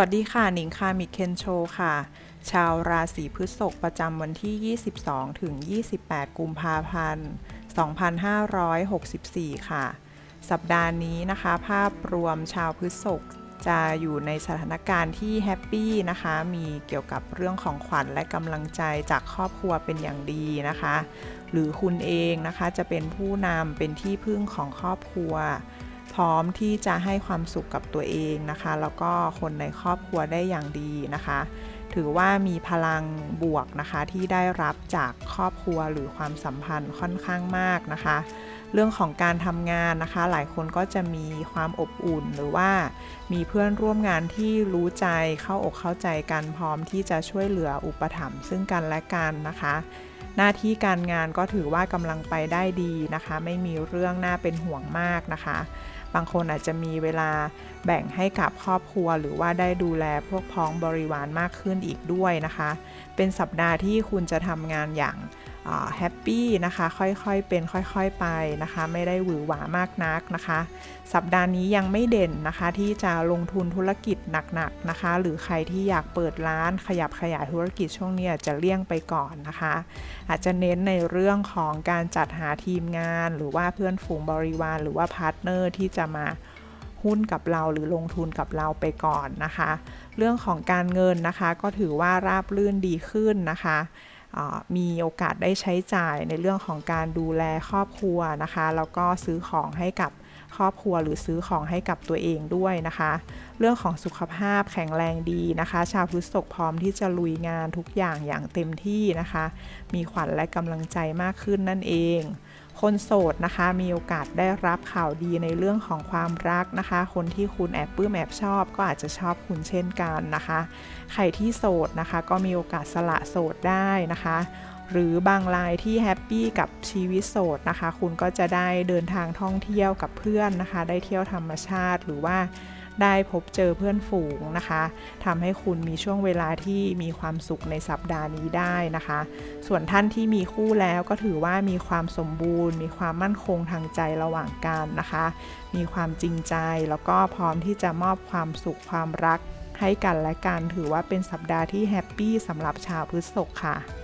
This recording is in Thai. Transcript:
วัสดีค่ะหนิงคามิเคนโชค่ะ ชาวราศีพฤษภประจำวันที่ 22 ถึง 28 กุมภาพันธ์ 2564 ค่ะ สัปดาห์นี้นะคะ ภาพรวมชาวพฤษภจะอยู่ในสถานการณ์ที่แฮปปี้นะคะ มีเกี่ยวกับเรื่องของขวัญและกำลังใจจากครอบครัวเป็นอย่างดีนะคะ หรือคุณเองนะคะจะเป็นผู้นำเป็นที่พึ่งของครอบครัว พร้อมที่จะให้ความสุขกับตัวเองนะคะ แล้วก็คนในครอบครัวได้อย่างดีนะคะ ถือว่ามีพลังบวกนะคะที่ได้รับจากครอบครัวหรือความสัมพันธ์ค่อนข้างมากนะคะ เรื่องของการทำงานนะคะ หลายคนก็จะมีความอบอุ่นหรือว่า มีเพื่อนร่วมงานที่รู้ใจเข้าอกเข้าใจกันพร้อมที่จะช่วยเหลืออุปถัมภ์ซึ่งกันและกันนะคะ หน้าที่การงานก็ถือว่ากำลังไปได้ดีนะคะ ไม่มีเรื่องน่าเป็นห่วงมากนะคะ บางคนอาจจะมีเวลาแบ่งให้กับครอบครัว หรือว่าได้ดูแลพวกพ้องบริวารมากขึ้นอีกด้วยนะคะ เป็นสัปดาห์ที่คุณจะทำงานอย่าง แฮปปี้นะคะ ค่อยๆเป็นค่อยๆไปนะคะ ไม่ได้หวือหวามากนักนะคะ สัปดาห์นี้ยังไม่เด่นนะคะ ที่จะลงทุนธุรกิจหนักๆนะคะ หรือใครที่อยากเปิดร้านขยับขยายธุรกิจช่วงนี้จะเลี่ยงไปก่อนนะคะ อาจจะเน้นในเรื่องของการจัดหาทีมงาน หรือว่าเพื่อนฝูงบริวาร หรือว่าพาร์ทเนอร์ที่จะมาหุ้นกับเราหรือลงทุนกับเราไปก่อนนะคะ เรื่องของการเงินนะคะ ก็ถือว่าราบรื่นดีขึ้นนะคะ มีโอกาสได้ใช้จ่ายในเรื่องของการดูแลครอบครัวนะคะ แล้วก็ซื้อของให้กับครอบครัวหรือซื้อของให้กับตัวเองด้วยนะคะ เรื่องของสุขภาพแข็งแรงดีนะคะ ชาวพฤษภพร้อมที่จะลุยงานทุกอย่างอย่างเต็มที่นะคะ มีขวัญและกำลังใจมากขึ้นนั่นเอง คนโสดนะคะมีโอกาสได้รับข่าวดีในเรื่องของความรักนะคะ คนที่คุณแอบปื้มแอบชอบ ก็อาจจะชอบคุณเช่นกันนะคะ ใครที่โสดนะคะ ก็มีโอกาสสละโสดได้นะคะ หรือบางรายที่แฮปปี้กับชีวิตโสดนะคะ คุณก็จะได้เดินทางท่องเที่ยวกับเพื่อนนะคะ ได้เที่ยวธรรมชาติหรือว่าได้พบเจอเพื่อนฝูงนะคะทำให้คุณมีช่วงเวลาที่มีความสุขในสัปดาห์นี้ได้นะคะ ส่วนท่านที่มีคู่แล้วก็ถือว่ามีความสมบูรณ์ มีความมั่นคงทางใจระหว่างกันนะคะ มีความจริงใจแล้วก็พร้อมที่จะมอบความสุขความรักให้กันและกันถือว่าเป็นสัปดาห์ที่แฮปปี้สำหรับชาวพฤษภค่ะ